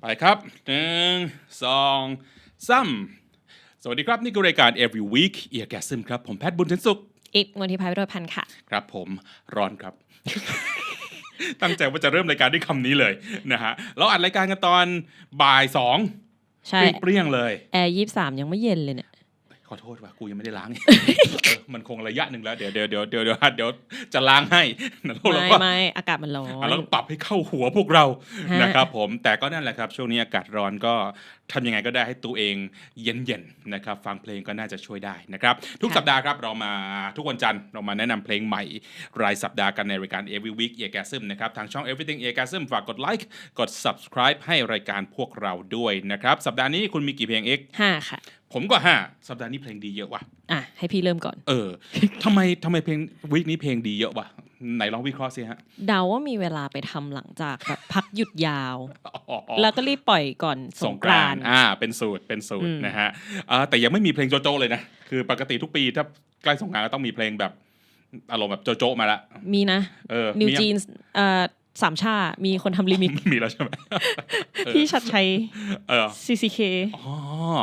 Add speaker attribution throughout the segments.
Speaker 1: ไปครับหนึ่งสองสามสวัสดีครับ นี่คือรายการ Every Week Eargasm ครับ ผมแพทย์บุญสินสุข
Speaker 2: อีกวันที่พายวิโรจน์พันธ์ค่ะ
Speaker 1: ครับผมร้อนครับ ตั้งใจว่าจะเริ่มรายการด้วยคำนี้เลยนะฮะเราอัดรายการกันตอนบ่ายสอง
Speaker 2: ใช่
Speaker 1: เปรี้ยงๆเลย
Speaker 2: แอร์ยี่สามยังไม่เย็นเลยเนี่ย
Speaker 1: ขอโทษว่ากูยังไม่ได้ล้างเออมันคงระยะหนึ่งแล้ว เดี๋ยวเดี๋ยวเดี๋ยวเดี๋ยวเดี๋ยวเดี๋ยวจะล้างให้นะแล้วเรา
Speaker 2: ไม่
Speaker 1: ก็
Speaker 2: ไม่อากาศมันร้อน
Speaker 1: แล้วก็ปรับให้เข้าหัวพวกเรา
Speaker 2: ฮะ
Speaker 1: นะครับผมแต่ก็นั่นแหละครับ ช่วงนี้อากาศร้อนก็ทำยังไงก็ได้ให้ตัวเองเย็นๆนะครับฟังเพลงก็น่าจะช่วยได้นะครับ ทุกสัปดาห์ครับเรามาทุกวันจันทร์เรามาแนะนำเพลงใหม่ รายสัปดาห์กันในรายการ Every Week Eargasm นะครับทางช่อง Everything Eargasm ฝากกดไลค์กด subscribe ให้รายการพวกเราด้วยนะครับสัปดาห์นี้คุณมีกี่เพลงเอก
Speaker 2: ห้าค่ะ
Speaker 1: ผมก็ห้าสัปดาห์นี้เพลงดีเยอะว่ะ
Speaker 2: อะให้พี่เริ่มก่อน
Speaker 1: เออทำไมทำไมเพลงวีคนี้เพลงดีเยอะวะไหนลองวิเคราะห์สิฮะ
Speaker 2: เดาว่ามีเวลาไปทำหลังจากแบบพักหยุดยาว
Speaker 1: อ๋อ
Speaker 2: แล้วก็รีบปล่อยก่อนส
Speaker 1: ส
Speaker 2: ง
Speaker 1: ง
Speaker 2: ก
Speaker 1: ก
Speaker 2: รารา
Speaker 1: นน
Speaker 2: ต์
Speaker 1: ต์อ่า เป็นสูตรเป็นสูตร
Speaker 2: อืม
Speaker 1: นะฮะอ่าแต่ยังไม่มีเพลงโจโจ้เลยนะ คือปกติทุกปีถ้าใกล้สงกรานต์ก็ต้องมีเพลงแบบอารมณ์แบบโจโจ้มาละ
Speaker 2: มีนะ
Speaker 1: เออ
Speaker 2: นิว
Speaker 1: มียัง
Speaker 2: จีนเอ่อ สามชา มีคนทำลิมิก
Speaker 1: มีแล้วใช่ไหมเออ
Speaker 2: พี่ชัดชัย
Speaker 1: เออ
Speaker 2: CCK
Speaker 1: อ๋อ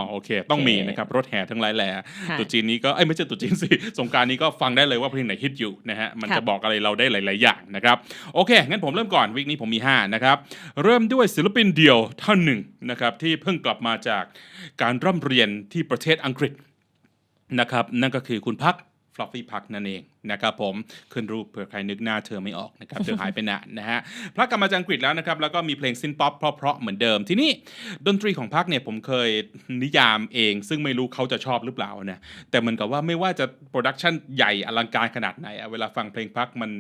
Speaker 1: โอเค ต้องมี
Speaker 2: โอเค
Speaker 1: นะครับ รถแห่ทั้งหลายแหล่
Speaker 2: ค่ะ
Speaker 1: ตรุษจีนนี้ก็เอ้ยไม่ใช่ตรุษจีนสิ สงกรารนี้ก็ฟังได้เลยว่าเพลงไหนฮิตอยู่นะฮะ มัน
Speaker 2: ครับ
Speaker 1: จะบอกอะไรเราได้หลาย ๆ อย่างนะครับ โอเค งั้นผมเริ่มก่อนวิกนี้ผมมี 5 นะครับ เริ่มด้วยศิลปินเดี่ยวท่านหนึ่งนะครับที่เพิ่งกลับมาจากการร่ำเรียนที่ประเทศอังกฤษนะครับนั่นก็คือคุณพัก ฟลอฟฟี่พักนั่นเองนะครับผมขึ้นรูปเผื่อใครนึกหน้าเธอไม่ออกนะครับเธอหายไปนานนะฮะพักกลับมาจากอังกฤษแล้วนะครับแล้วก็มีเพลงซินป๊อปเพราะๆเหมือนเดิม ทีนี้ดนตรีของพักเนี่ยผมเคยนิยามเอง ซึ่งไม่รู้เขาจะชอบหรือเปล่านะแต่เหมือนกับว่าไม่ว่าจะโปรดักชันใหญ่อลังการขนาดไหนอะเวลาฟังเพลงพักมัน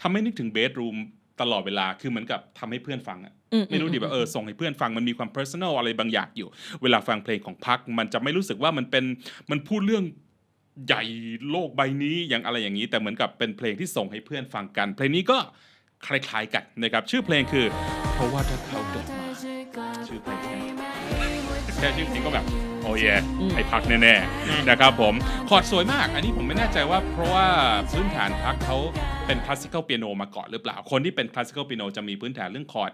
Speaker 1: ทำให้นึกถึงเบสรูมตลอดเวลาคือเหมือนกับทำให้เพื่อนฟังอะ
Speaker 2: อื
Speaker 1: ไม่รู้ดิแบบเออส่งให้เพื่อนฟังมันมีความ personal อะไรบางอย่างอยู่ เวลาฟังเพลงของพักมันจะไม่รู้สึกว่ามันเป็นมันพูดเรื่อง ใหญ่โลกใบนี้อย่างอะไรอย่างนี้ แต่เหมือนกับเป็นเพลงที่ส่งให้เพื่อนฟังกัน เพลงนี้ก็คล้ายๆกันนะครับ ชื่อเพลงคือเพราะว่าถ้าเขาเดินมาชื่อเพลงแค่ชื่อเพลงก็แบบโอ้ยไอพักแน่ๆนะครับผมคอร์ดสวยมาก อันนี้ผมไม่แน่ใจว่าเพราะว่าพื้นฐานพักเขาเป็นคลาสสิคอลเปียโนมาก่อนหรือเปล่า คนที่เป็นคลาสสิคอลเปียโนจะมีพื้นฐานเรื่องคอร์ด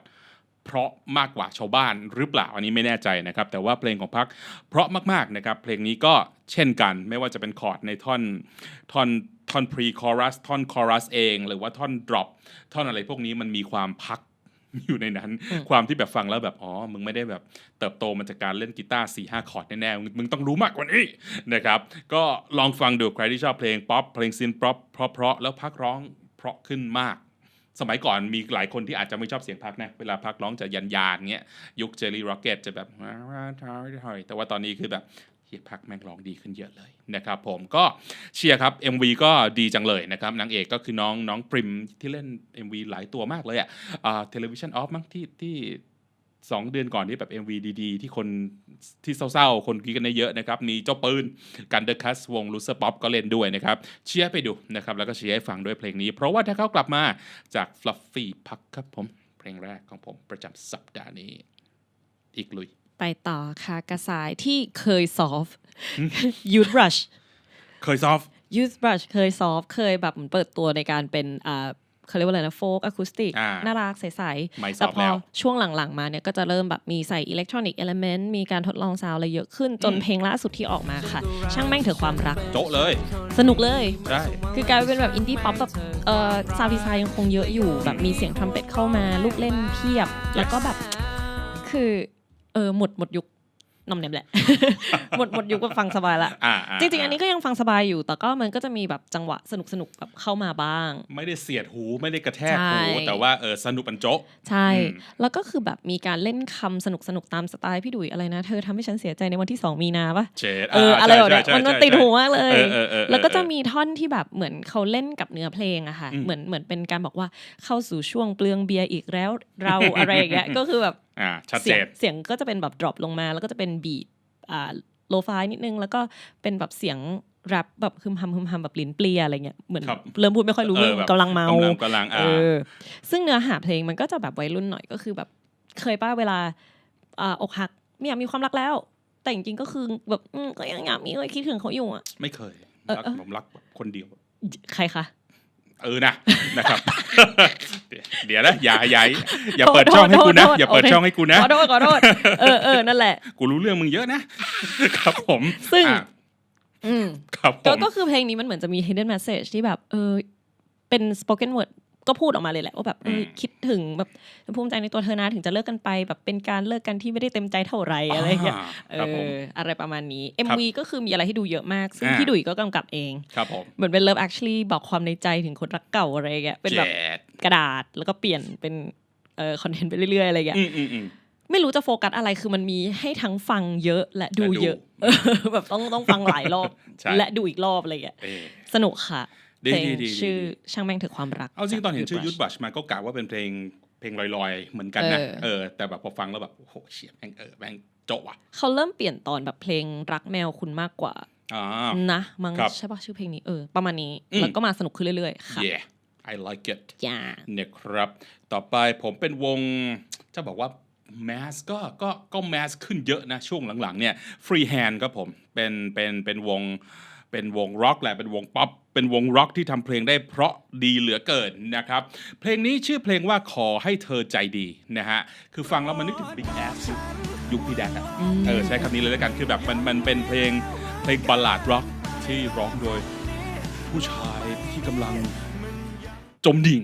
Speaker 1: เพราะมากกว่าชาวบ้านหรือเปล่าอันนี้ไม่แน่ใจนะครับ แต่ว่าเพลงของพักเพราะมากๆนะครับ เพลงนี้ก็ เช่นกัน ไม่ว่าจะเป็นคอร์ดในท่อนท่อนท่อน pre chorus ท่อน chorus เอง หรือว่าท่อน drop ท่อนอะไรพวกนี้มันมีความพักอยู่ในนั้นความที่แบบฟังแล้วแบบอ๋อมึงไม่ได้แบบเติบโตมาจากการเล่นกีตาร์สี่ห้าคอร์ดแน่ๆมึงมึงต้องรู้มากกว่านี้นะครับก็ลองฟังดูใครที่ชอบเพลงป๊อปเพลงซินป๊อปเพราะๆแล้วพักร้องเพราะขึ้นมาก สมัยก่อนมีหลายคนที่อาจจะไม่ชอบเสียงพักนะเวลาพักร้องจะยันยานๆเงี้ยยุคเจอรี่ร็อกเก็ตจะแบบแต่ว่าตอนนี้คือแบบ เฮียพักแม่งร้องดีขึ้นเยอะเลยนะครับผมก็เชียร์ครับ MV ก็ดีจังเลยนะครับนางเอกก็คือน้องน้องปริมที่เล่น MV หลายตัวมากเลยอะเทเลวิชันออฟมั้งที่ที่สองเดือนก่อนที่แบบ MV ดีๆ ที่คนที่เศร้าๆ คนกรีดกันได้เยอะนะครับ มีเจ้าปืนกันเดอร์คัสวงลูเซอร์ป๊อปก็เล่นด้วยนะครับ เชียร์ไปดูนะครับ แล้วก็เชียร์ให้ฟังด้วยเพลงนี้ เพราะว่าถ้าเขากลับมาจาก Fluffy พักครับผม เพลงแรกของผมประจำสัปดาห์นี้ อีกลุย
Speaker 2: ไปต่อค่ะ กระสายที่เคยซอฟ Youth Rush
Speaker 1: เคยซอฟ
Speaker 2: Youth Rush เคยซอฟเคยแบบเหมือนเปิดตัวในการเป็นอ่าเขาเรียกว่าอะไรนะโฟกอะคูสติก
Speaker 1: อ่า
Speaker 2: น่ารักใส
Speaker 1: ไม่
Speaker 2: ๆ
Speaker 1: ซ
Speaker 2: แต่
Speaker 1: อฟ
Speaker 2: พอ
Speaker 1: แล้ว
Speaker 2: ช่วงหลังๆมาเนี่ยก็จะเริ่มแบบมีใส่อิเล็กทรอนิกส์เอลเมนต์มีการทดลองซาวด์อะไรเยอะขึ้นจนเพลงล่าสุดที่ออกมาค่ะ ช่างแม่งเถอะความรัก
Speaker 1: โจ๊ะเลย
Speaker 2: สนุกเลย
Speaker 1: ได้
Speaker 2: คือกลายเป็นแบบอินดี้ป๊อปแบบเอ่อซาวด์ดีไซน์ยังคงเยอะอยู่แบบมีเสียงทรัมเป็ตเข้ามาลูกเล่นเพียบ แล้วก็แบบคือ เออหมดหมดยุคนอมแนมแหละ หมดหมดยุคก็ฟังสบายละ
Speaker 1: อ่า
Speaker 2: จริงๆ อันนี้ก็ยังฟังสบายอยู่ แต่ก็มันก็จะมีแบบจังหวะสนุกสนุกๆแบบเข้ามาบ้าง
Speaker 1: ไม่ได้เสียดหูไม่ได้กระแทก
Speaker 2: ใช่
Speaker 1: หู แต่ว่าเออสนุกมันโจ๊ะ
Speaker 2: ใช่
Speaker 1: อืม
Speaker 2: แล้วก็คือแบบมีการเล่นคำสนุกสนุกๆตามสไตล์พี่ดุยอะไรนะ เธอทำให้ฉันเสียใจในวันที่ 2 มีนาปะ
Speaker 1: เชด
Speaker 2: เอออะไรแบบเนี้ย
Speaker 1: ใช่
Speaker 2: มันมัน
Speaker 1: ใช่
Speaker 2: ติด
Speaker 1: ใช่
Speaker 2: หูมากเลย
Speaker 1: เออเออเออ
Speaker 2: แล้วก็จะมีท่อนที่แบบเหมือนเขาเล่นกับเนื้อเพลงอะค่ะ
Speaker 1: อืม
Speaker 2: เหมือนเหมือนเป็นการบอกว่าเข้าสู่ช่วงเปลืองเบียร์อีกแล้วเราอะไรอย่างเงี้ย ก็คือแบบ
Speaker 1: อ่าชัด
Speaker 2: เสี
Speaker 1: เจ
Speaker 2: ยง
Speaker 1: น
Speaker 2: เสียงก็จะเป็นแบบ drop ลงมา แล้วก็จะเป็นบีทอ่าโลฟายนิดนึง แล้วก็เป็นแบบเสียงแรปแบบฮึมฮัมฮึมฮัมแบบลิ้นเปลียอะไรเงี้ยเหมือน
Speaker 1: ครับ
Speaker 2: เริ่มพูดไม่ค่อยรู้เรื่อง
Speaker 1: แบบ
Speaker 2: กำลังเมา
Speaker 1: กำลังกำลัง
Speaker 2: เอ
Speaker 1: อ่า
Speaker 2: อซึ่งเนื้อหาเพลงมันก็จะแบบวัยรุ่นหน่อยก็คือแบบเคยป้าเวลาอ่าอกหักไม่อยากมีความรักแล้ว แต่จริงๆก็คือแบบอืมก็ยังอยากมีก็คิดถึงเขาอยู่อะ
Speaker 1: ไม่เคย
Speaker 2: เออ
Speaker 1: รัก
Speaker 2: เออ
Speaker 1: ผมรักแบบคนเดียว
Speaker 2: ใครคะ
Speaker 1: เออนะนะครับเดี๋ยวเดี๋ยวนะอย่าอย่าอย่าเปิดช่องให้กูนะ
Speaker 2: โทษโทษ
Speaker 1: อย่าเปิด
Speaker 2: โอเค
Speaker 1: ช่องให้กูนะ
Speaker 2: ขอโทษขอโทษเออเออนั่นแหละ
Speaker 1: กูรู้เรื่องมึงเยอะนะครับผม
Speaker 2: ซึ่ง
Speaker 1: อะ
Speaker 2: อืม
Speaker 1: ครับผ
Speaker 2: ก็
Speaker 1: ม
Speaker 2: ก็คือเพลงนี้มันเหมือนจะมี hidden message ที่แบบ เออเป็น spoken word ก็พูดออกมาเลยแหละว่าแบบเออ
Speaker 1: อืม
Speaker 2: คิดถึงแบบภูมิใจในตัวเธอนะถึงจะเลิกกันไปแบบเป็นการเลิกกันที่ไม่ได้เต็มใจเท่าไหร่อะไรอย่างเงี้ยาเอ
Speaker 1: ครับผม
Speaker 2: ออะไรประมาณนี้
Speaker 1: ครับ
Speaker 2: MV ก็คือมีอะไรให้ดูเยอะมาก ซึ่ง
Speaker 1: อ่า
Speaker 2: พี่ดุยก็กำกับเอง
Speaker 1: ครับผม
Speaker 2: เหมือนเป็น Love Actually บอกความในใจถึงคนรักเก่าอะไรอย่างเงี้ยเป็นแบบ
Speaker 1: แจ๊ด
Speaker 2: กระดาษแล้วก็เปลี่ยนเป็นเอ่อคอนเทนต์ไปเรื่อยๆอะไรอย่างเงี้ย
Speaker 1: อืมอืมอืม
Speaker 2: ไม่รู้จะโฟกัสอะไรคือมันมีให้ทั้งฟังเยอะและดู
Speaker 1: และดู
Speaker 2: เยอะเออแบบต้องต้องฟังหลายรอบ
Speaker 1: ใช่
Speaker 2: และดูอีกรอบอะไรอย่างเงี้ย
Speaker 1: เออ
Speaker 2: สนุกค่ะ
Speaker 1: ดี
Speaker 2: เพลง
Speaker 1: ดีดี
Speaker 2: ชื่อ
Speaker 1: ดี
Speaker 2: ช่างแม่งเถอะความรัก
Speaker 1: เอาจริงตอนเห็นชื่อ
Speaker 2: จาก
Speaker 1: ยุทธบัชมาก็กะว่าเป็นเพลงเพลงลอยๆ เหมือนกันนะ
Speaker 2: เออ
Speaker 1: เออแต่แบบพอฟังแล้วแบบโอ้โหเฉียบแม่งเออแม่งโจะว่ะ
Speaker 2: เขาเริ่มเปลี่ยนตอนแบบเพลงรักแมวคุณมากกว่า
Speaker 1: อ่า
Speaker 2: นะมั้ง
Speaker 1: ครับ
Speaker 2: ใช่ปะชื่อเพลงนี้เออประมาณนี้
Speaker 1: อืม
Speaker 2: แล้วก็มาสนุกขึ้นเรื่อยๆค่ะ
Speaker 1: yeah I like it
Speaker 2: อย่า
Speaker 1: นะครับ ต่อไปผมเป็นวงจะบอกว่าแมสก็ก็ก็แมสขึ้นเยอะนะ ช่วงหลังๆเนี่ยฟรีแฮนด์ครับผมเป็นเป็นเป็นวง เป็นวงร็อกแหละเป็นวงป๊อปเป็นวงร็อกที่ทำเพลงได้เพราะดีเหลือเกินนะครับ เพลงนี้ชื่อเพลงว่าขอให้เธอใจดีนะฮะคือฟังแล้วมันนึกถึง Big Ass ยุคพี่แดกอะ
Speaker 2: อืม
Speaker 1: เออใช้คำนี้เลยแล้วกันคือแบบมันมันเป็นเพลงเพลงบัลลาดร็อกที่ร้องโดย ผู้ชายที่กำลัง จมดิ่ง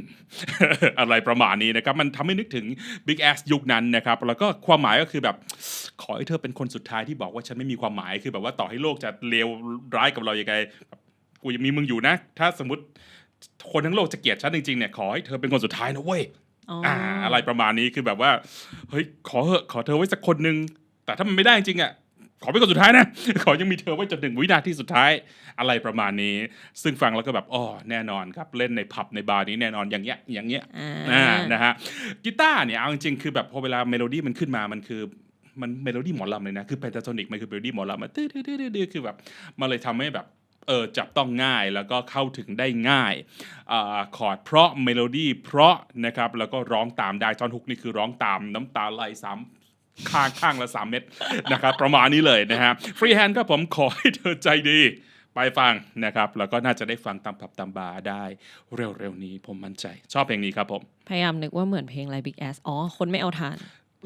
Speaker 1: อะไรประมาณนี้นะครับ มันทำให้นึกถึง Big Ass ยุคนั้นนะครับ แล้วก็ความหมายก็คือแบบ ขอให้เธอเป็นคนสุดท้ายที่บอกว่าฉันไม่มีความหมายคือแบบว่าต่อให้โลกจะเลวร้ายกับเรายังไงแบบกูยังมีมึงอยู่นะ ถ้าสมมติคนทั้งโลกจะเกลียดฉันจริงๆเนี่ยขอให้เธอเป็นคนสุดท้ายนะเว้ย
Speaker 2: อ๋ออ
Speaker 1: อ่าอะไรประมาณนี้คือแบบว่าเฮ้ยขอเหอะขอเธอไว้สักคนหนึ่งแต่ถ้ามันไม่ได้จริงๆอะ ขอเป็นคนสุดท้ายนะ ขอยังมีเธอไว้จนถึงวินาทีสุดท้ายอะไรประมาณนี้ ซึ่งฟังแล้วก็แบบอ๋อแน่นอนครับ เล่นในผับในบาร์นี้แน่นอนอย่างเงี้ยอย่างเงี้ย
Speaker 2: อ่า
Speaker 1: อ่านะฮะกีตาร์เนี่ยเอาจริงๆคือแบบพอเวลาเมโลดี้มันขึ้นมามันคือมันเมโลดี้หมอลำเลยนะ คือเพนทาโทนิกมันคือเมโลดี้หมอลำมันตื้อตื้อตื้อตื้อคือแบบมันเลยทำให้แบบเออจับต้องง่ายแล้วก็เข้าถึงได้ง่ายอ่าคอร์ดเพราะเมโลดี้เพราะนะครับแล้วก็ร้องตามได้ท่อนฮุกนี่คือร้องตามน้ำตาไหลสาม ข้างข้างละสามเม็ดนะครับประมาณนี้เลยนะฮะฟรีแฮนด์ครับผมขอให้เธอใจดีไปฟังนะครับ แล้วก็น่าจะได้ฟังตามผับตามบาร์ได้เร็วๆนี้ผมมั่นใจชอบเพลงนี้ครับผม
Speaker 2: พยายามนึกว่าเหมือนเพลงอะไร Big Ass อ๋อ คนไม่เอาทาน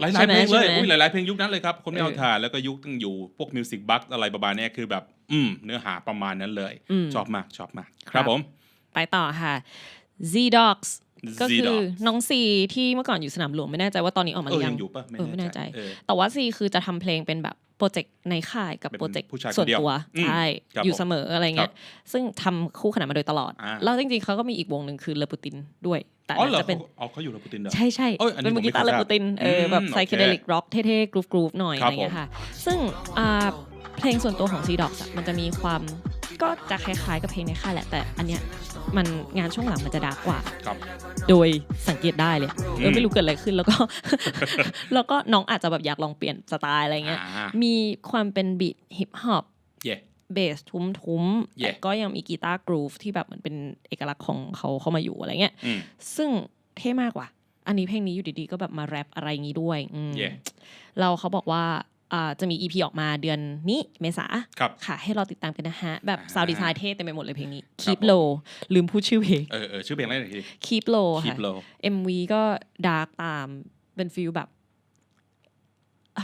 Speaker 1: หลาย
Speaker 2: ใช่
Speaker 1: ๆ
Speaker 2: ไหม
Speaker 1: เพลงเลย
Speaker 2: ใช่ไหม
Speaker 1: อุ้ยหลายๆเพลงยุคนั้นเลยครับ คนไม่เอา
Speaker 2: เออ
Speaker 1: ทานแล้วก็ยุคตั้งอยู่พวกมิวสิกบัคอะไรประมาณเนี้ยคือแบบ อืมเนื้อหาประมาณนั้นเลย
Speaker 2: อืม
Speaker 1: ชอบมากชอบมาก
Speaker 2: ค
Speaker 1: ค
Speaker 2: รั
Speaker 1: รับบผม
Speaker 2: ไปต่อค่ะ Z Dogs ก็คือ
Speaker 1: Z-Dogs
Speaker 2: น้องซีที่เมื่อก่อนอยู่สนามหลวงไม่แน่ใจว่าตอนนี้ออกมาห
Speaker 1: เอ
Speaker 2: รืออ
Speaker 1: ยั
Speaker 2: ยัง
Speaker 1: งอยู่ปะ
Speaker 2: เออไม่แน่ใจ
Speaker 1: เออ
Speaker 2: แต่ว่าซีคือจะทำเพลงเป็นแบบโปรเจกต์ในค่ายกับ
Speaker 1: เป็น
Speaker 2: โปรเจกต์
Speaker 1: ผู้ชายคน
Speaker 2: ส่วน
Speaker 1: เดียว
Speaker 2: ตัว
Speaker 1: อืม
Speaker 2: ใช่
Speaker 1: ครับ
Speaker 2: อยู่
Speaker 1: ผม
Speaker 2: เสมออะไรเงี้ยซึ่งทำคู่ขนานมาโดยตลอด
Speaker 1: อ่า
Speaker 2: แล้วจริงๆเขาก็มีอีกวงหนึ่งคือเลปูตินด้วย แต่
Speaker 1: อ๋อเหรอ
Speaker 2: จะเป็น
Speaker 1: เขาเอาเขาอยู่กับปูตินเหรอ
Speaker 2: ใช่ใช่
Speaker 1: เอ้ยอันนี้
Speaker 2: เป็นมือกีตาร์
Speaker 1: ผมไม่
Speaker 2: เล
Speaker 1: เคยทราบ
Speaker 2: ปูตินเอออ
Speaker 1: ม
Speaker 2: แบบ
Speaker 1: โอเค
Speaker 2: ไซเคเดลิกร็อกเท่ๆกรูฟกรูฟหน่อย
Speaker 1: ครั
Speaker 2: อะ
Speaker 1: บ
Speaker 2: ไรเงี้ยค่ะ ซึ่งอ่าเพลงส่วนตัวของ Z Dogs อะมันจะมีความก็จะคล้ายๆกับเพลงในค่ายแหละแต่อันเนี้ย มันงานช่วงหลังมันจะดาร์กกว่า
Speaker 1: ครับ
Speaker 2: โดยสังเกตได้เลยเอ
Speaker 1: อื
Speaker 2: อ
Speaker 1: ม
Speaker 2: ไม่รู้เกิดอะไรขึ้นแล้วก็ แล้วก็น้องอาจจะแบบอยากลองเปลี่ยนสไตล์อะไรเงี้ย
Speaker 1: อ่า
Speaker 2: มีความเป็นบีทฮิปฮอป
Speaker 1: เย่
Speaker 2: เบสทุ้มทุ้มๆ
Speaker 1: Yeah
Speaker 2: แต่ก็ยังมีกีตาร์กรูฟที่แบบเหมือนเป็นเอกลักษณ์ของเขาเข้ามาอยู่อะไรเงี้ย
Speaker 1: อืม
Speaker 2: ซึ่งเท่มากว่ะ อันนี้เพลงนี้อยู่ดีๆ ก็แบบมาแรปอะไรอย่างงี้ด้วยอืม
Speaker 1: Yeah
Speaker 2: เราเขาบอกว่าอ่า จะมี EP ออกมาเดือนนี้เมษา
Speaker 1: ครับ
Speaker 2: ค่ะ ให้เราติดตามกันนะฮะ แบบ
Speaker 1: อ่า
Speaker 2: ซาวดีไซน์เท่เต็มไปหมดเลยเพลงนี้
Speaker 1: ครับ
Speaker 2: Keep
Speaker 1: ผม
Speaker 2: Low ลืมพูดชื่อเพลง
Speaker 1: เออเออชื่อเพลงอะไรหน่อยที
Speaker 2: Keep Low ค่ะ
Speaker 1: Keep Low
Speaker 2: MV ก็ดาร์กตามเป็นฟิลแบบอะ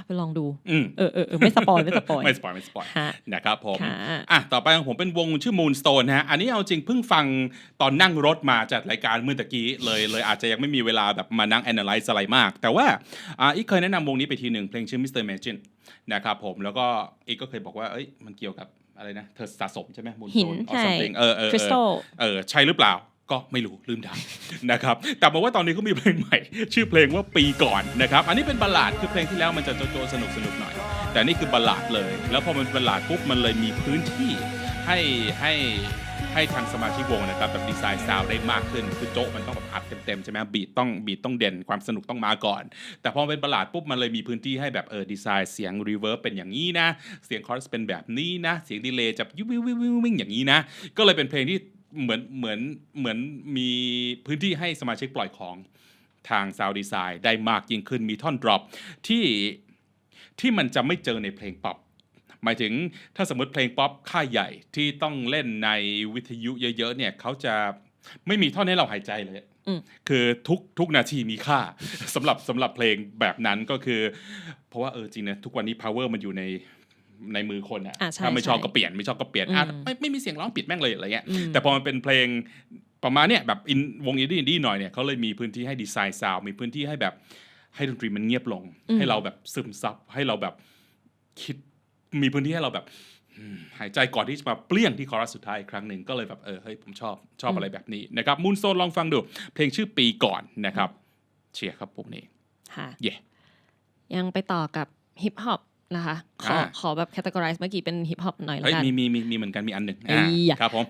Speaker 2: ไปลองดู
Speaker 1: อืม
Speaker 2: เออเออเออไม่สปอยไม่สปอย
Speaker 1: ไม่สปอยไม่สปอย
Speaker 2: ฮะ
Speaker 1: นะครับผม
Speaker 2: ค่ะ
Speaker 1: อะต่อไปของผมเป็นวงชื่อ Moonstone นะฮะอันนี้เอาจริงเพิ่งฟังตอนนั่งรถมาจัดรายการเมื่อตะกี้เลยเลยอาจจะยังไม่มีเวลาแบบมานั่ง analyze อะไรมาก แต่ว่าอ่าอีกเคยแนะนำวงนี้ไปทีหนึ่งเพลงชื่อ Mr. Imagine นะครับผมแล้วก็อีกก็เคยบอกว่าเอ้ยมันเกี่ยวกับอะไรนะเธอสะสมใช่ไหม
Speaker 2: หิน
Speaker 1: Moonstone or
Speaker 2: ใช่
Speaker 1: something เออเออ
Speaker 2: คริส
Speaker 1: เอ
Speaker 2: ตั
Speaker 1: อ
Speaker 2: ล
Speaker 1: เออใช่หรือเปล่า ก็ไม่รู้ลืมดังนะครับแต่บอกว่าตอนนี้เขามีเพลงใหม่ ชื่อเพลงว่าปีก่อนนะครับ อันนี้เป็นบัลลาดคือเพลงที่แล้วมันจะโจๆสนุกสนุกหน่อย แต่นี่คือบัลลาดเลย แล้วพอมันป็นบัลลาดปุ๊บมันเลยมีพื้นที่ให้ให้ให้ทางสมาชิกวงนะครับแบบดีไซน์ซาวด์ได้มากขึ้นคือโจ๊ะมันต้องแบบอัดเต็มๆใช่ไหมบีทต้องบีทต้องเด่นความสนุกต้องมาก่อน แต่พอเป็นบัลลาดปุ๊บมันเลยมีพื้นที่ให้แบบเออดีไซน์เสียงรีเวิร์บเป็นอย่างนี้นะ เสียงคอรัสเป็นแบบนี้นะ เสียงดีเลย์จะวิววิววิววิววิ่งอย่างนี้นะ ก็เลยเป็นเพลงที่ เหมือนเหมือนเหมือนมีพื้นที่ให้สมาชิกปล่อยของทางซาวดีไซน์ได้มากยิ่งขึ้นมีท่อนดรอปที่ที่มันจะไม่เจอในเพลงป๊อปหมายถึงถ้าสมมติเพลงป๊อปค่ายใหญ่ที่ต้องเล่นในวิทยุเยอะๆเนี่ยเขาจะไม่มีท่อนให้เราหายใจเลย
Speaker 2: อืม
Speaker 1: คือทุกทุกนาทีมีค่าสำหรับสำหรับเพลงแบบนั้นก็คือ เพราะว่าเออจริงนะทุกวันนี้ power มันอยู่ใน ในมือคนอะ
Speaker 2: อะใช่
Speaker 1: ถ้าไม่ชอบ
Speaker 2: ใช่
Speaker 1: ก็เปลี่ยนไม่ชอบก็เปลี่ยนอะ
Speaker 2: อืม
Speaker 1: ไม่ไม่มีเสียงร้องปิดแม่งเลยอะไรเงี้ย
Speaker 2: อืม
Speaker 1: แต่พอมันเป็นเพลงประมาณเนี้ยแบบอินวงอินดี้อินดี้หน่อยเนี่ยเขาเลยมีพื้นที่ให้ดีไซน์ซาวมีพื้นที่ให้แบบให้ดนตรีมันเงียบลง ให้เราแบบซึมซับให้เราแบบคิดมีพื้นที่ให้เราแบบอืมหายใจก่อนที่จะมาเปลี่ยงที่คอรัสสุดท้ายอีกครั้งหนึ่งก็เลยแบบเออเฮ้ยผมชอบชอบอะไรแบบนี้นะครับมูนโซนลองฟังดู เพลงชื่อปีก่อนนะครับ เชียร์ครับพวกนี้
Speaker 2: ค่ะ
Speaker 1: เย่
Speaker 2: ยังไปต่อกับฮิปฮอป นะคะขอ
Speaker 1: อ่า
Speaker 2: ขอแบบแคตตากร z e เมื่อกี้เป็นฮิปฮอปหน่อยละ
Speaker 1: เฮ้ย
Speaker 2: กัน
Speaker 1: มีมีมีมีเหมือนกันมีอันหนึ่ง
Speaker 2: เอ้ย
Speaker 1: อ่าครับผม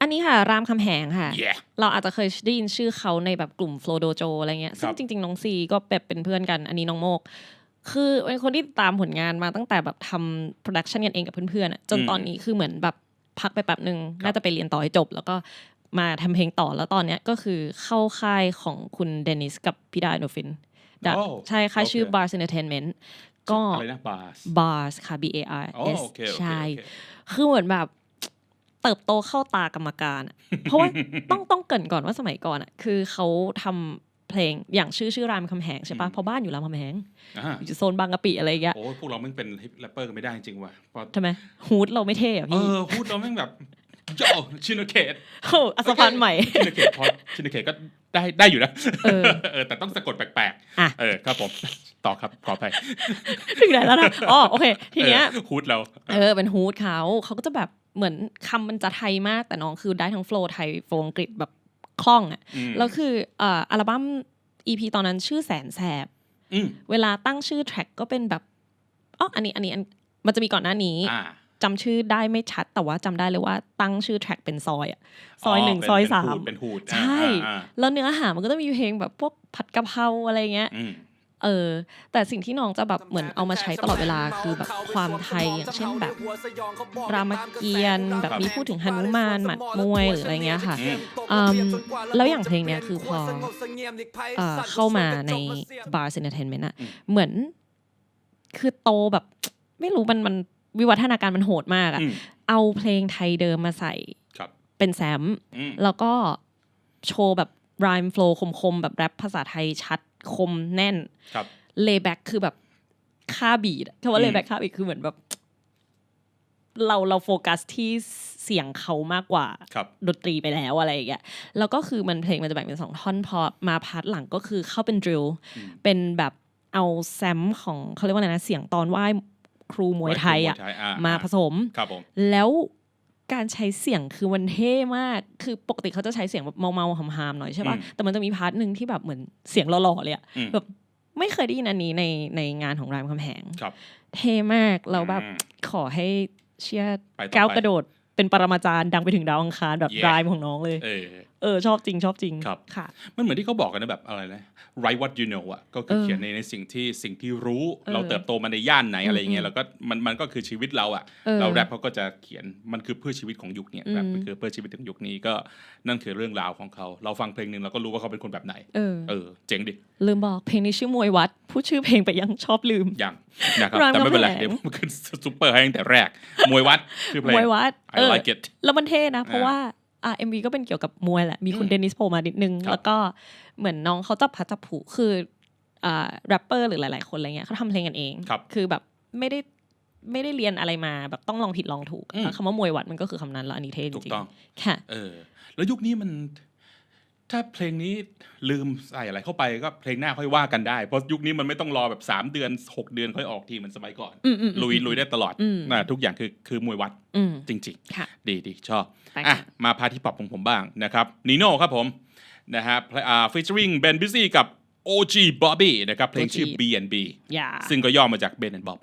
Speaker 2: อันนี้ค่ะ รามคำแหงค่ะ
Speaker 1: เย่
Speaker 2: เราอาจจะเคยได้ยินชื่อเขาในแบบกลุ่ม Flow Dojo อะไรเงี้ยซึ่
Speaker 1: ค
Speaker 2: ง
Speaker 1: รับ
Speaker 2: จริง ๆ น้องซีก็แบบเป็นเพื่อนกัน อันนี้น้องโมก คือเป็นคนที่ตามผลงานมาตั้งแต่แบบทำโปรดักชันกันเองกับเพื่อนๆอะจน
Speaker 1: อืม
Speaker 2: ตอนนี้คือเหมือนแบบพักไปแป๊บหนึ่ง
Speaker 1: ครับ
Speaker 2: น่าจะไปเรียนต่อให้จบ แล้วก็มาทำเพลงต่อแล้วตอนเนี้ยก็คือเข้าค่ายของคุณเดนิสกับพี่ดาโนฟินดา
Speaker 1: โอ้
Speaker 2: ใช่ค่ายชื่อ
Speaker 1: โอเค
Speaker 2: Bars Entertainment ก็
Speaker 1: อะไรนะบาส
Speaker 2: Bars ค่ะ B A R
Speaker 1: อ๋อ
Speaker 2: S
Speaker 1: โอเคโอเค
Speaker 2: ใช่
Speaker 1: โอเค
Speaker 2: คือเหมือนแบบเติบโตเข้าตากรรมการอะเพราะว่าต้องต้องเกรินก่อนว่าสมัยก่อนอะคือเขาทำเพลงอย่างชื่อชื่อรามคำแหงใช่ปะ
Speaker 1: อืม
Speaker 2: เพราะบ้านอยู่รามคำแหง
Speaker 1: อ่า
Speaker 2: อยู่โซนบางกะปิอะไรอย่างเงี้ย
Speaker 1: โอ้ยพวกเราแม่งเป็นฮิปแรปเปอร์กันไม่ได้จริงว่ะเพราะ
Speaker 2: ทำไมฮูดเราไม่เท่อะ
Speaker 1: เอ
Speaker 2: พี่
Speaker 1: อพูดเราแม่งแบบ โยชินเคต
Speaker 2: โอ้อัศพันธ์ใหม่
Speaker 1: ชินเคตพอชินเคตก็ได้ได้อยู่นะ
Speaker 2: เออ
Speaker 1: เออแต่ต้องสะกดแปลก
Speaker 2: อะ
Speaker 1: ๆเออครับผมต่อครับขออภัย
Speaker 2: ถึงไหนแล้วนะอ๋อโอเคทีเนี้ย
Speaker 1: ออฮูดเรา
Speaker 2: เออเป็นฮูดเขาเขาก็จะแบบเหมือนคำมันจะไทยมาก แต่น้องคือได้ทั้งโฟล์ไทยโฟล์อังกฤษแบบคล่องอะ
Speaker 1: ม
Speaker 2: แล้วคือเอ่ออัลบั้ม EP ตอนนั้นชื่อแสนแสบ
Speaker 1: อืม
Speaker 2: เวลาตั้งชื่อแทร็กก็เป็นแบบอ๋ออันนี้อันนี้อันมันจะมีก่อนหน้านี้
Speaker 1: อ่า
Speaker 2: จำชื่อได้ไม่ชัดแต่ว่าจำได้เลยว่าตั้งชื่อแทร็กเป็นซอยอะซอยหนึ่ง
Speaker 1: เป็น
Speaker 2: ซอย
Speaker 1: เป็น
Speaker 2: สาม
Speaker 1: ฮูดเป็นฮูด
Speaker 2: ใช่
Speaker 1: อ่าอ่า
Speaker 2: แล้วเนื้อหามันก็จะมีเพลงแบบพวกผัดกะเพราอะไรเงี้ย
Speaker 1: อืม
Speaker 2: เออแต่สิ่งที่น้องจะแบบเหมือนเอามาใช้ตลอดเวลาคือแบบความไทยอย่างเช่นแบบ รามเกียรติ์แบบมีพูดถึงหนุมานหมัดมวยหรืออะไรเงี้ยค่ะ
Speaker 1: อืม
Speaker 2: อืมแล้วอย่างเพลงเนี้ยคือพอเอ่อเข้ามาใน Bars Entertainment อะ
Speaker 1: อืม
Speaker 2: เหมือนคือโตแบบไม่รู้มันมัน วิวัฒนาการมันโหดมากอะ
Speaker 1: อืม
Speaker 2: เอาเพลงไทยเดิมมาใส่
Speaker 1: ครับ
Speaker 2: เป็นแซม
Speaker 1: อืม
Speaker 2: แล้วก็โชว์แบบ rhyme flow คมๆ แบบแรปภาษาไทยชัดคมแน่น
Speaker 1: ครับ
Speaker 2: layback คือแบบค่าบีดคำว่า
Speaker 1: อืม
Speaker 2: layback ค่าบีดคือเหมือนแบบ เราเราโฟกัสที่เสียงเขามากกว่า
Speaker 1: ครับ
Speaker 2: ดนตรีไปแล้วอะไรอย่างเงี้ยแล้วก็คือมันเพลงมันจะแบ่งเป็นสองท่อนพอมาพาร์ทหลังก็คือเข้าเป็นดริล
Speaker 1: อืม
Speaker 2: เป็นแบบเอาแซมของเขาเรียกว่าอะไรนะเสียงตอนไหว้ ครูมวยไทยอะ
Speaker 1: มวยไทย
Speaker 2: มาผสม
Speaker 1: ครับผม
Speaker 2: แล้วการใช้เสียงคือมันเท่มาก คือปกติเขาจะใช้เสียงแบบเมาๆหำๆหน่อยใช่ปะ
Speaker 1: อืม
Speaker 2: แต่มันจะมีพาร์ทหนึ่งที่แบบเหมือนเสียงหล่อๆเลยอะ
Speaker 1: อืม
Speaker 2: แบบไม่เคยได้ยินอันนี้ในในงานของรามคำแหง
Speaker 1: ครับ
Speaker 2: เท่มากแล้วแบบ
Speaker 1: อืม
Speaker 2: ขอให้เชียร์
Speaker 1: ไปต่อ
Speaker 2: ก้าว
Speaker 1: ไป
Speaker 2: กระโดดเป็นปรมาจารย์ดังไปถึงดาวอังคารแบบ
Speaker 1: Yeah
Speaker 2: รายของน้องเลย
Speaker 1: เออ
Speaker 2: เออชอบจริงชอบจริง
Speaker 1: ครับ
Speaker 2: ค่ะ
Speaker 1: มันเหมือนที่เขาบอกกันนะแบบอะไรนะ write what you know อะก็คือ
Speaker 2: เออ
Speaker 1: เขียนในในสิ่งที่สิ่งที่รู้
Speaker 2: เออ
Speaker 1: เราเติบโตมาในย่านไหนอะไรอย่างเงี้
Speaker 2: อื
Speaker 1: ย
Speaker 2: ม
Speaker 1: แล้วก็มันมันก็คือชีวิตเราอะ
Speaker 2: เออ
Speaker 1: เราแรปเขาก็จะเขียนมันคือเพื่อชีวิตของยุคเนี้ย
Speaker 2: อืม
Speaker 1: แรปคือเพื่อชีวิตของยุคนี้ก็นั่นคือเรื่องราวของเขา เราฟังเพลงหนึ่งเราก็รู้ว่าเขาเป็นคนแบบไหน
Speaker 2: เออ
Speaker 1: เออเจ๋งดิ
Speaker 2: ลืมบอกเพลงนี้ชื่อมวยวัดพูดชื่อเพลงไปยังชอบลืม
Speaker 1: ยังนะครับ
Speaker 2: ราม
Speaker 1: แต่ไม่เป็นไร
Speaker 2: คำแหง
Speaker 1: เดี๋ยวมันขึ้นซุปเปอร์ให้ตั้งแต่แรกมวยวัดคือเพลง
Speaker 2: มวยวัด
Speaker 1: I
Speaker 2: เออ
Speaker 1: like it
Speaker 2: แล้วมันเท่นะเพราะ
Speaker 1: อ่า
Speaker 2: ว่า อ่าเอ็มวีก็เป็นเกี่ยวกับมวยแหละมีคุณ
Speaker 1: อืม
Speaker 2: เดนิสโผล่มานิดนึง
Speaker 1: ครับ
Speaker 2: แล้วก็เหมือนน้องเขาจับพัดจับผูคืออ่าแรปเปอร์หรือหลาย ๆ คนอะไรเงี้ยเขาทำเพลงกันเอง
Speaker 1: ครับ
Speaker 2: คือแบบไม่ได้ไม่ได้เรียนอะไรมาแบบต้องลองผิดลองถูก
Speaker 1: อืม
Speaker 2: คำว่ามวยวัดมันก็คือคำนั้นแล้วอันนี้เท่จ
Speaker 1: ถูก
Speaker 2: ริง
Speaker 1: ต้อง
Speaker 2: ๆค่ะ
Speaker 1: เออแล้วยุคนี้มัน ถ้าเพลงนี้ลืมใส่อะไรเข้าไปก็เพลงหน้าค่อยว่ากันได้ เพราะยุคนี้มันไม่ต้องรอแบบสามเดือนหกเดือนค่อยออกทีเหมือนสมัยก่อน
Speaker 2: อืมอืมอืม
Speaker 1: ลุยลุยได้ตลอด
Speaker 2: อืม
Speaker 1: นะทุกอย่างคือคือมวยวัด
Speaker 2: อืม
Speaker 1: จริง
Speaker 2: ค่ะ
Speaker 1: ๆดีดีชอบ
Speaker 2: ไป
Speaker 1: อะ
Speaker 2: ค่ะ
Speaker 1: มาพาที่ปรับของผมบ้างนะครับนีโน่ครับผมนะฮะอ่าฟีเจอริงเบนบิซี่กับ OG Bobby นะครับเพลงชื่อ
Speaker 2: OG
Speaker 1: B&B
Speaker 2: อย่า
Speaker 1: ซึ่งก็ย่อมาจาก Ben and Bob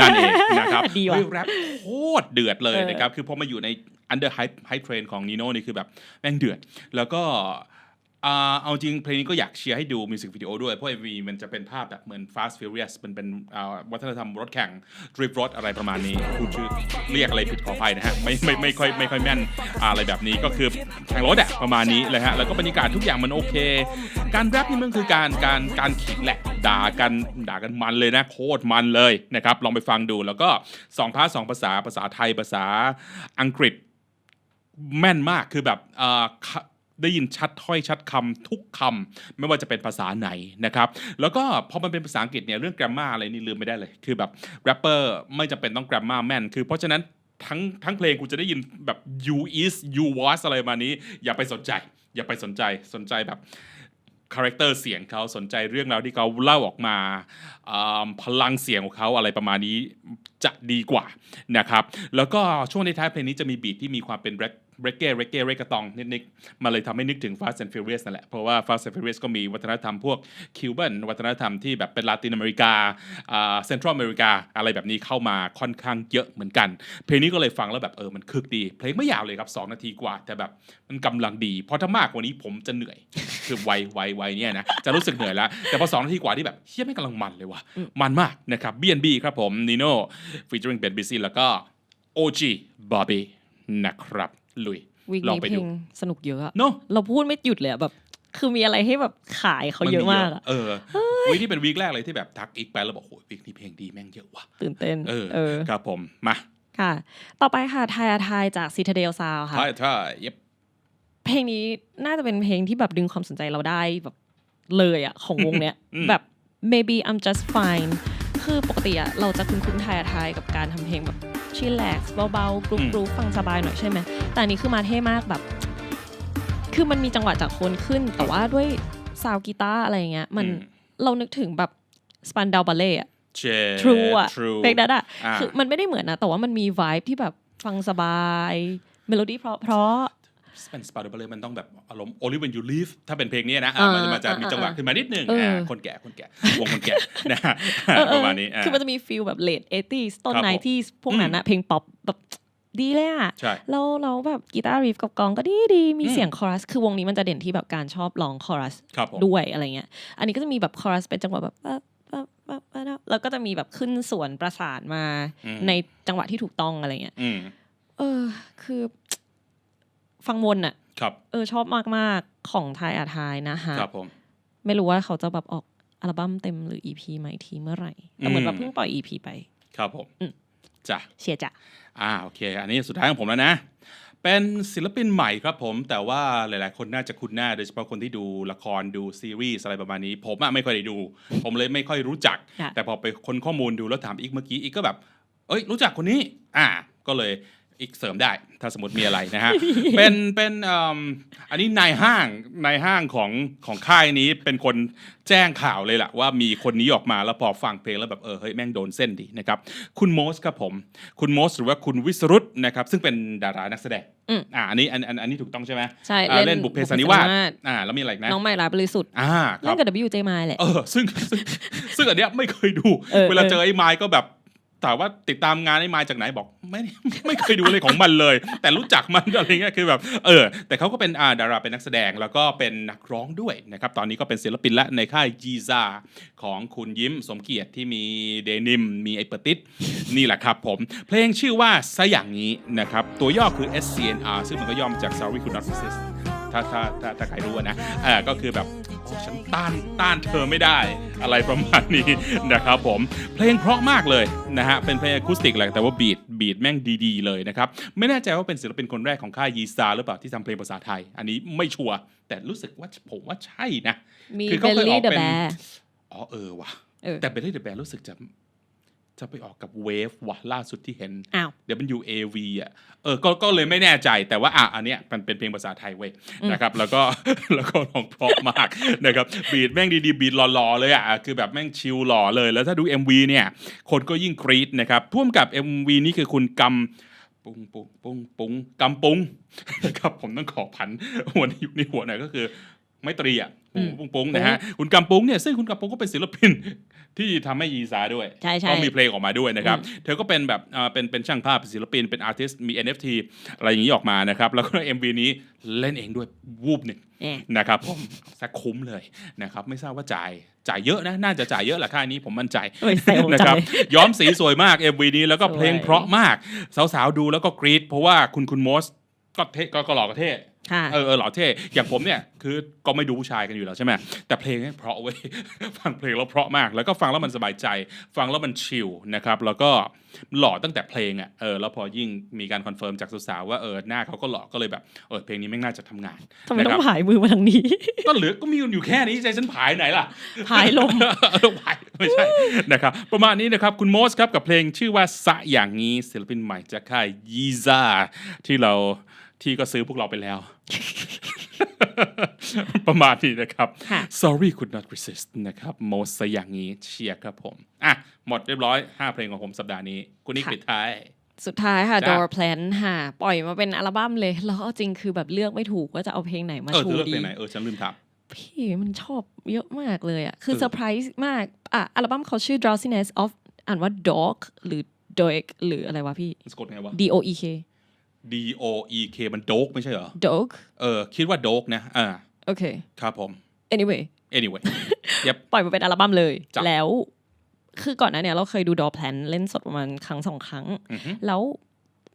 Speaker 1: นั่นเองนะครับ
Speaker 2: ดีว่ะ
Speaker 1: เฮ้ยแรปโคตรเดือดเลย
Speaker 2: เออ
Speaker 1: นะครับ คือพอมาอยู่ใน under hype hype train ของ Nino นี่คือแบบแม่งเดือด แล้วก็เอาจริงเพลงนี้ก็อยากเชียร์ให้ดูมิวสิกวิดีโอด้วย เพราะ MV มันจะเป็นภาพแบบเหมือน Fast Furious มันเป็นวัฒนธรรมรถแข่ง drift รถอะไรประมาณนี้พูดชื่อเรียกอะไรผิดขออภัยนะฮะ ไม่ไม่ไม่ค่อยไม่ค่อยแม่นอะไรแบบนี้ก็คือแข่งรถอะประมาณนี้เลยฮะ แล้วก็บรรยากาศทุกอย่างมันโอเค การแรปนี่มันคือการการการขิงแหละด่ากันด่ากันมันเลยนะ โคตรมันเลยนะครับ ลองไปฟังดูแล้วก็สองภาษาสองภาษาภาษาไทยภาษาอังกฤษ แม่นมากคือแบบได้ยินชัดถ้อยชัดคำทุกคำไม่ว่าจะเป็นภาษาไหนนะครับ แล้วก็พอมันเป็นภาษาอังกฤษเนี่ยเรื่องแกรมมาอะไรนี่ลืมไม่ได้เลย คือแบบแรปเปอร์ไม่จำเป็นต้องแกรมมาแม่น คือเพราะฉะนั้นทั้งทั้งเพลงกูจะได้ยินแบบ you is you was อะไรมานี้ อย่าไปสนใจ อย่าไปสนใจสนใจแบบคาแรคเตอร์เสียงเขาสนใจเรื่องราวที่เขาเล่าออกมาาพลังเสียงของเขาอะไรประมาณนี้จะดีกว่านะครับ แล้วก็ช่วงในท้ายเพลงนี้จะมีบีทที่มีความเป็นเรก เรเก้เรเก้เรกตองนิดๆมาเลยทำให้นึกถึง Fast and Furious นั่นแหละ เพราะว่า Fast and Furious ก็มีวัฒนธรรมพวกคิวบันวัฒนธรรมที่แบบเป็นลาตินอเมริกาเซ็นทรัลอเมริกา อะไรแบบนี้เข้ามาค่อนข้างเยอะเหมือนกัน เพลงนี้ก็เลยฟังแล้วแบบเออมันคึกดี เพลงไม่ยาวเลยครับ 2 นาทีกว่า แต่แบบมันกำลังดี เพราะถ้ามากกว่านี้ผมจะเหนื่อย คือวัยวัยวัยเนี่ยนะจะรู้สึกเหนื่อยแล้ว แต่พอ 2 นาทีกว่าที่แบบเฮียไม่กำลังมันเลยว่ะมันมากนะครับ B&B ครับผม Nino featuring Ben Busy แล้วก็ OG Bobby นะครับ ลุย
Speaker 2: วีค
Speaker 1: ลอง
Speaker 2: นี้
Speaker 1: ไป
Speaker 2: เพล
Speaker 1: ดู
Speaker 2: งสนุกเยอะอะ
Speaker 1: เนาะ
Speaker 2: เราพูดไม่หยุดเลยอะแบบ คือมีอะไรให้แบบขายเขาเยอะมากอะ
Speaker 1: เออวีคที่เป็นวีคแรกเลยที่แบบทักอีกไปแล้วบอกโอ้ยวีคนี้เพลงดีแม่งเยอะว่ะ
Speaker 2: ตื่นเต้น
Speaker 1: เออ
Speaker 2: เออ
Speaker 1: ครับผมมา
Speaker 2: ค่ะ ต่อไปค่ะไทยอาไทยจากซี t a เดลซาวค่ะ
Speaker 1: ถ้าถ้าเย็บ
Speaker 2: เพลงนี้น่าจะเป็นเพลงที่แบบดึงความสนใจเราได้แบบเลยอะของวงเนี้ย
Speaker 1: อืม
Speaker 2: แบบ maybe I'm just fine คือปกติอะเราจะคุ้นคุ้นๆไทยอาไทยกับการทำเพลงแบบชิลแลกเบาๆกรุ๊ปกรุ๊ปฟังสบายหน่อยใช่ไหมแต่อันนี้คือมาเท่มากแบบ คือมันมีจังหวะจากโคนขึ้น แต่ว่าด้วยซาวกีตาร์อะไรอย่างเงี้ยมัน
Speaker 1: อืม
Speaker 2: เรานึกถึงแบบสปันดาวบาเล่อะ
Speaker 1: เช
Speaker 2: True อะ
Speaker 1: True
Speaker 2: เพลงนั้นอะ
Speaker 1: อ่า
Speaker 2: คือมันไม่ได้เหมือนนะแต่ว่ามันมีวายที่แบบฟังสบายเมโลดี้เพราะ เพราะ
Speaker 1: เป็นสปาร์ตเลยมันต้องแบบอารมณ์ only when you leave ถ้าเป็นเพลงนี้นะอะ
Speaker 2: อ่า
Speaker 1: มันจะมันจะมี
Speaker 2: อ่า
Speaker 1: จังหวะขึ้นมานิดนึง
Speaker 2: เอออ่า
Speaker 1: คนแก่คนแก่วงคนแก่นะฮะ
Speaker 2: เออเออ
Speaker 1: ประมาณนี้อ่า
Speaker 2: คือมันจะมีฟิลแบบเลดเอตี้ต้น
Speaker 1: ครับ
Speaker 2: ไน
Speaker 1: ผม
Speaker 2: ที่พวกนั้นนะเพลงป๊อปแบบดีเลยอะ
Speaker 1: ใช่
Speaker 2: แล้วเราแบบกีตาร์ริฟกับกลองก็ดีดีมี
Speaker 1: อืม
Speaker 2: เสียงคอรัส คือวงนี้มันจะเด่นที่แบบการชอบร้องคอรัส
Speaker 1: ครับผม
Speaker 2: ด้วยอะไรเงี้ย อันนี้ก็จะมีแบบคอรัสเป็นจังหวะแบบปั๊บปั๊บปั๊บปั๊บแล้วก็จะมีแบบขึ้นส่วนประสานมา
Speaker 1: อืม
Speaker 2: ในจังหวะที่ถูกต้องอะไรเงี้ย
Speaker 1: อืม
Speaker 2: เออ คือ ฟังวนอะ
Speaker 1: ครับ
Speaker 2: เออชอบมากๆของไทยอาไทยนะฮะ
Speaker 1: ครับผม
Speaker 2: ไม่รู้ว่าเขาจะแบบออกอัลบั้มเต็มหรือ EP ใหม่ทีเมื่อไหร่แต่เหมือน
Speaker 1: อืม
Speaker 2: แบบเพิ่งปล่อย EP ไป
Speaker 1: ครับผม
Speaker 2: อืม
Speaker 1: จ้ะ
Speaker 2: เชียร์จ้ะ
Speaker 1: อ่าโอเค อันนี้สุดท้ายของผมแล้วนะ เป็นศิลปินใหม่ครับผม แต่ว่าหลายๆ คนน่าจะคุ้นหน้า โดยเฉพาะคนที่ดูละครดูซีรีส์อะไรประมาณนี้ ผมอะไม่ค่อยได้ดู ผมเลยไม่ค่อยรู้จัก
Speaker 2: ค่ะ
Speaker 1: แต่พอไปค้นข้อมูลดูแล้วถามอีกเมื่อกี้อีกก็แบบ เอ้ยรู้จักคนนี้ อ่า ก็เลย อีกเสริมได้ ถ้าสมมติมีอะไรนะฮะ เป็นเป็นอืมอันนี้นายห้างนายห้างของของค่ายนี้เป็นคนแจ้งข่าวเลยแหละว่ามีคนนี้ออกมาแล้วพอฟังเพลงแล้วแบบเออเฮ้ยแม่งโดนเส้นดีนะครับ คุณโมสครับผม คุณโมสหรือว่าคุณวิสรุตนะครับซึ่งเป็นดารานักแสดง
Speaker 2: อืม
Speaker 1: อ่าอันนี้อันอันอันนี้ถูกต้องใช่ไหม
Speaker 2: ใช่
Speaker 1: อ่าเล่นบุพเพสันนิวาส
Speaker 2: บุพเพสันนิวาส
Speaker 1: อ่าแล้วมีอะไรอีกนะ
Speaker 2: น้องใหม่ร้ายบริสุทธิ์
Speaker 1: อ่าค
Speaker 2: เล่
Speaker 1: รับ
Speaker 2: นกับ WJ มาแหละ
Speaker 1: เออซึ่งซึ่งซึ่งอันเนี้ยไม่เคยดู
Speaker 2: เออ
Speaker 1: เวลา
Speaker 2: เออ
Speaker 1: เจอไอ้ไม้ก็แบบ ถามว่าติดตามงานไอ้ม้จากไหนบอก ไม่ไม่เคยดูอะไรของมันเลย แต่รู้จักมันอะไรเงี้ยคือแบบเออ แต่เขาก็เป็นอาดาราเป็นนักแสดงแล้วก็เป็นนักร้องด้วยนะครับตอนนี้ก็เป็นศิลปินและในค่ายจีซาของคุณยิ้มสมเกียรติที่มีเดนิม มีไอเปอร์ติสนี่แหละครับผมเพลงชื่อว่าซะอย่างนี้นะครับตัวย่อคือ SCNR ซึ่งมันก็ย่อมาจาก Sorry Could Not Resist ถ้าถ้าถ้าถ้าใครรู้อะนะเออก็คือแบบโอ้ฉันต้านต้านเธอไม่ได้อะไรประมาณนี้นะครับผมเพลงเพราะมากเลยนะฮะเป็นเพลงอะคูสติกแหละแต่ว่าบีทบีทแม่งดีๆเลยนะครับไม่แน่ใจว่าเป็นศิลปินคนแรกของค่ายยีซาหรือเปล่าที่ทำเพลงภาษาไทย อันนี้ไม่ชัวร์แต่รู้สึกว่าผมว่าใช่นะ
Speaker 2: มี
Speaker 1: คือ
Speaker 2: เบ
Speaker 1: เขา
Speaker 2: ล
Speaker 1: เคยอ
Speaker 2: ลี่
Speaker 1: อก
Speaker 2: เดอะ
Speaker 1: เป็น
Speaker 2: แบร์
Speaker 1: อ๋อเออว่ะ
Speaker 2: เออ
Speaker 1: แต่เบลลี่เดอะแบรู้สึกจะ จะไปออกกับเวฟว่ะล่าสุดที่เห็น
Speaker 2: อ้าว
Speaker 1: WAV อะเออก็ก็เลยไม่แน่ใจแต่ว่าอะอันเนี้ยมันเป็นเพลงภาษาไทยเว้ย
Speaker 2: อืม
Speaker 1: นะครับ แล้วก็ แล้วก็ร้องเพราะมากนะครับบีดแม่งดีๆบีดหล่อๆเลยอะคือแบบแม่งชิลหล่อเลย แล้วถ้าดู MV เนี่ยคนก็ยิ่งกรี๊ดนะครับพ่วงกับ MV นี้คือคุณกำปุงปุงปุงปุงกำปุงนะครับผมต้องขอผันวันนี้อยู่ในหัวหน่อยก็คือไม่ตรีอะ
Speaker 2: อืม
Speaker 1: ปุงปุงนะฮะคุณกำปุงเนี่ยซึ่งคุณกำปุงก็เป็นศิลปินที่ทำให้ยีซาด้วย
Speaker 2: ใช่ใช่
Speaker 1: ก็มีเพลงออกมาด้วยนะครับ
Speaker 2: อืม
Speaker 1: เธอก็เป็นแบบอ่าเป็นเป็นช่างภาพเป็นศิลปิน เป็นอาร์ติสต์มี NFT อะไรอย่างนี้ออกมานะครับ แล้วก็ MV นี้เล่นเองด้วยวูบหนึ่ง
Speaker 2: แหม
Speaker 1: นะครับผมสักคุ้มเลยนะครับ ไม่ทราบว่าจ่ายจ่ายเยอะนะ น่าจะจ่ายเยอะแหละค่ายนี้ผมมั่นใจ
Speaker 2: เอ้ยเซลล์
Speaker 1: นะ
Speaker 2: จั
Speaker 1: ค
Speaker 2: ง
Speaker 1: รับ
Speaker 2: เลย
Speaker 1: ย้อมสีสวยมาก MV นี้แล้วก็
Speaker 2: สวย
Speaker 1: เพลงเพราะมาก สาวๆดูแล้วก็กรี๊ดเพราะว่าคุณคุณโมสก็เท่ก็ก็หล่อก็เท่
Speaker 2: ค่ะ
Speaker 1: เออเออหล่อเท่อย่างผมเนี่ยคือก็ไม่ดูผู้ชายกันอยู่แล้วใช่ไหมแต่เพลงเนี่ยเพราะเว้ย ฟังเพลงแล้วเพราะมาก แล้วก็ฟังแล้วมันสบายใจ ฟังแล้วมันชิลนะครับ แล้วก็หล่อตั้งแต่เพลงอะเออแล้วพอยิ่งมีการคอนเฟิร์มจากสาวๆว่าเออหน้าเขาก็หล่อก็เลยแบบเออเพลงนี้ไม่งน่าจะทำงาน
Speaker 2: ทำไม
Speaker 1: นะ
Speaker 2: ต้อ
Speaker 1: ครับ
Speaker 2: งผายมือมาทางนี้
Speaker 1: ก็เหลือก็มีอยู่แค่นี้ใจฉันผายไหนล่ะ
Speaker 2: ผายลม
Speaker 1: ลงไปไม่ใช่นะครับ ประมาณนี้นะครับ คุณโมสครับ กับเพลงชื่อว่าสะอย่างนี้ศิลปินใหม่จากค่ายยีซ่าที่เรา ที่ก็ซื้อพวกเราไปแล้ว ประมาณนี้นะครับ
Speaker 2: ค่ะ
Speaker 1: sorry could not resist นะครับโมสะอย่างนี้เชียร์ครับผม อะ หมดเรียบร้อย 5 เพลงของผมสัปดาห์นี้ คุณนิก
Speaker 2: ค่ะ
Speaker 1: ปิดท้าย
Speaker 2: สุดท้ายค่ะ
Speaker 1: จ้ะ
Speaker 2: Door Plan ค่ะ ปล่อยมาเป็นอัลบั้มเลย แล้วเอาจริงคือแบบเลือกไม่ถูกว่าจะเอาเพลงไหนมา
Speaker 1: เออ
Speaker 2: ชู
Speaker 1: เธอเลือก
Speaker 2: ดี
Speaker 1: เพลงไหน เออ ฉันลืมถาม
Speaker 2: พี่มันชอบเยอะมากเลยอะ คือ
Speaker 1: เออ
Speaker 2: เซอร์ไพรส์มาก อะ อัลบั้มเขาชื่อ Drowsiness of อ่านว่า Dog หรือ Doeg หรืออะไรวะพี่
Speaker 1: สะกดไงวะ
Speaker 2: D O E K
Speaker 1: D O E K มันโดกไม่ใช่เหรอ
Speaker 2: Dog
Speaker 1: เออคิดว่าโดกนะอ่า
Speaker 2: โอเค
Speaker 1: ครับผม
Speaker 2: anyway
Speaker 1: anyway เย็บ
Speaker 2: ปล่อยมาเป็นอัลบั้มเลย
Speaker 1: จ้ะ
Speaker 2: แล้ว คือก่อนหน้าเนี่ยเราเคยดู Door Plan เล่นสดประมาณครั้งสองครั้ง
Speaker 1: อือฮึ
Speaker 2: แล้ว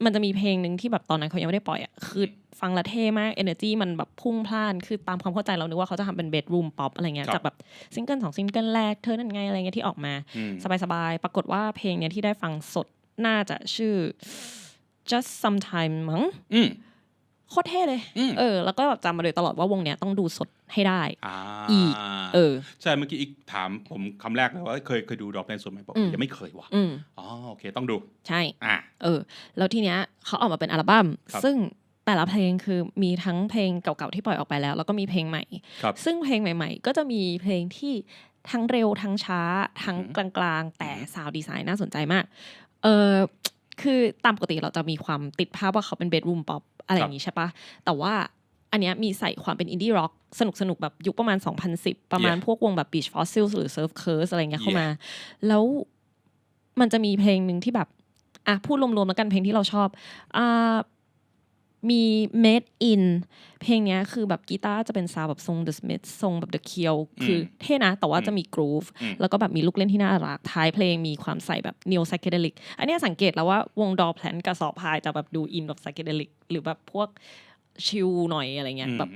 Speaker 2: มันจะมีเพลงหนึ่งที่แบบตอนนั้นเขายังไม่ได้ปล่อยอะ คือฟังและเท่มาก energy มันแบบพุ่งพล่าน คือตามความเข้าใจเรานึกว่าเขาจะทำเป็น bedroom pop อะไรเงี้ย
Speaker 1: ครับ
Speaker 2: จากแบบซิงเกิลสองซิงเกิลแรกเธอนั่นไงอะไรเงี้ยที่ออกมา
Speaker 1: อืม
Speaker 2: สบายๆ ปรากฏว่าเพลงเนี้ยที่ได้ฟังสดน่าจะชื่อ just sometime มั้ง
Speaker 1: อืม
Speaker 2: โคตรเท่เลย
Speaker 1: อืม
Speaker 2: เออ แล้วก็แบบจำมาโดยตลอดว่าวงเนี้ยต้องดูสดให้ได้
Speaker 1: อ่า
Speaker 2: อีก เออ
Speaker 1: ใช่เมื่อกี้อีกถามผมคำแรกเลยว่าเคยเคยดูดอกแดนส่วนไหมบอก
Speaker 2: อืม
Speaker 1: ยังไม่เคยว่ะ
Speaker 2: อืม
Speaker 1: อ๋อโอเคต้องดู
Speaker 2: ใช่
Speaker 1: อ่า
Speaker 2: เออ แล้วทีเนี้ยเขาออกมาเป็นอัลบั้ม
Speaker 1: ครับ
Speaker 2: ซึ่งแต่ละเพลงคือมีทั้งเพลงเก่าๆที่ปล่อยออกไปแล้ว แล้วก็มีเพลงใหม่
Speaker 1: ครับ
Speaker 2: ซึ่งเพลงใหม่ ๆ ก็จะมีเพลงที่ทั้งเร็วทั้งช้า ทั้ง
Speaker 1: อือ
Speaker 2: ก
Speaker 1: ฮึ
Speaker 2: ลางๆ แต่
Speaker 1: อือฮึ
Speaker 2: ซาวดีไซน์น่าสนใจมาก เออ คือตามปกติเราจะมีความติดภาพว่าเขาเป็นเบดรูมป๊อปอะไรอย่างนี้ใช่ปะแต่ว่าอันเนี้ยมีใส่ความเป็นอินดี้ร็อกสนุกสนุกๆแบบยุคประมาณ 2010 ประมาณ
Speaker 1: Yeah
Speaker 2: พวกวงแบบ Beach Fossils หรือ Surf Curse อะไรเงี้ยเข้ามา แล้วมันจะมีเพลงหนึ่งที่แบบอะพูดรวมๆแล้วกันเพลงที่เราชอบอ่า มี Made in เพลงเนี้ยคือแบบกีตาร์จะเป็นซาวด์แบบทรง The Smith ทรงแบบ The Kill คือเท่นะแต่ว่าจะมีกรูฟ
Speaker 1: อืม
Speaker 2: แล้วก็แบบมีลูกเล่นที่น่ารักท้ายเพลงมีความใส่แบบ neo psychedelic อันเนี้ยสังเกตแล้วว่าวงดอแพลนกับสอบพายจะแบบดูอินแบบ psychedelic หรือแบบพวกชิลหน่อยอะไรเงี้ย
Speaker 1: อืม
Speaker 2: แบบ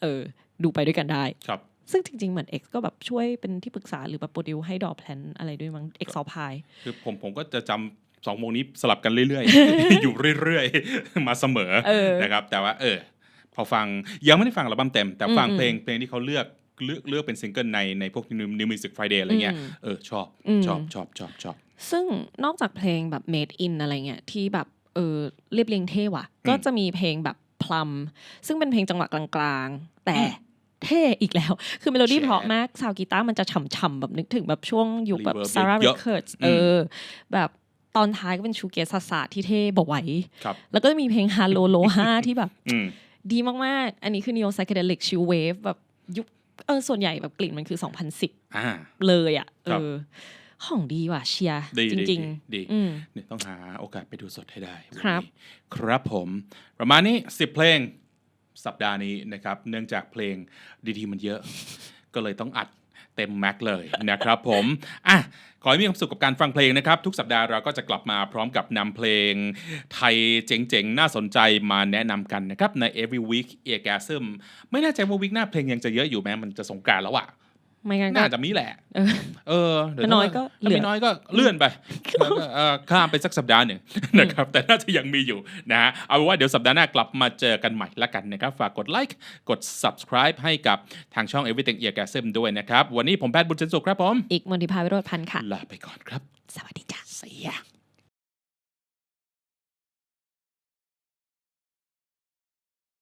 Speaker 2: เออดูไปด้วยกันได้
Speaker 1: ครับ
Speaker 2: ซึ่งจริง ๆ เหมือน X ก็แบบช่วยเป็นที่ปรึกษาหรือแบบโปรดิวให้ดอแพลนอะไรด้วยมั้ง X สอบพาย
Speaker 1: คือผมผมก็จะจำ สองวงนี้สลับกันเรื่อยๆ อยู่เรื่อยๆ มาเสมอ
Speaker 2: เออ
Speaker 1: นะครับ แต่ว่าเออ พอฟังยังไม่ได้ฟังอัลบั้มเต็ม แต่ฟัง
Speaker 2: อืม
Speaker 1: เพลงเพลงที่เขาเลือกเลือกเลือกเป็นซิงเกิลในในพวก New Music Friday อะไรเงี้ย
Speaker 2: อืม
Speaker 1: เออชอบ
Speaker 2: อืม
Speaker 1: ชอบชอบชอบชอบ
Speaker 2: ซึ่งนอกจากเพลงแบบ made in อะไรเงี้ยที่แบบเออเรียบเรียงเท่ว่ะ ก็จะมีเพลงแบบพลัมซึ่งเป็นเพลงจังหวะกลางๆ แต่เท่อีกแล้ว คือเมโลดี้
Speaker 1: แฉะ
Speaker 2: เพราะมาก ซาวกีตาร์มันจะฉ่ำๆแบบนึกถึงแบบช่วงยุคแบบ
Speaker 1: Reverb
Speaker 2: Sarah
Speaker 1: เยอะ
Speaker 2: Records
Speaker 1: อืม
Speaker 2: เออ แบบ ตอนท้ายก็เป็นชูเกสสาที่เท่บ่ไหว
Speaker 1: ครับ
Speaker 2: แล้วก็จะมีเพลง Hello Loha ที่แบบ
Speaker 1: อืม
Speaker 2: ดีมากๆ อันนี้คือ neo psychedelic chill wave แบบยุคเออส่วนใหญ่แบบกลิ่นมันคือ 2010
Speaker 1: อ่า
Speaker 2: เลยอะเอ
Speaker 1: ครับ
Speaker 2: อของดีว่ะเชียร์
Speaker 1: ดี
Speaker 2: จ
Speaker 1: ดี
Speaker 2: ริง
Speaker 1: ดีดี
Speaker 2: ๆอืม
Speaker 1: เนี่ยต้องหาโอกาสไปดูสดให้ได้วันนี้
Speaker 2: ครับ
Speaker 1: ครับผมประมาณนี้ 10 เพลงสัปดาห์นี้นะครับ เนื่องจากเพลงดีๆมันเยอะ ก็เลยต้องอัด เต็มแม็กเลยนะครับผมอะขอให้มีความสุขกับการฟังเพลงนะครับ ทุกสัปดาห์เราก็จะกลับมาพร้อมกับนำเพลงไทยเจ๋งๆ น่าสนใจมาแนะนำกันนะครับ ใน every week e a r g a s m ไม่แน่ใจว่าวิกหน้าเพลงยังจะเยอะอยู่ไหมมันจะสงการแล้วอะ
Speaker 2: ไม่งั้นก็
Speaker 1: น่าจะมีแหละ
Speaker 2: เออ
Speaker 1: เออเดี๋ว
Speaker 2: ถ้าน้อยก็
Speaker 1: ถ้า
Speaker 2: เหลื
Speaker 1: มี
Speaker 2: อ
Speaker 1: น้อยก็เลื่อนไปแล้วก็เอ่อข้ามไปสักสัปดาห์หนึ่งนะครับ แต่น่าจะยังมีอยู่นะฮะเอาเป็นว่าเดี๋ยวสัปดาห์หน้ากลับมาเจอกันใหม่ละกันนะครับ ฝากกดไลค์กด subscribe ให้กับทางช่อง Everything Ear g a s m ด้วยนะครับ วันนี้ผมแพทย์บุญเซนสุขครับผม
Speaker 2: อีกมนทิพาวิโรธพันธ์ค่ะ
Speaker 1: ลาไปก่อนครับ
Speaker 2: สวัสดีจ้ะ
Speaker 1: เสีย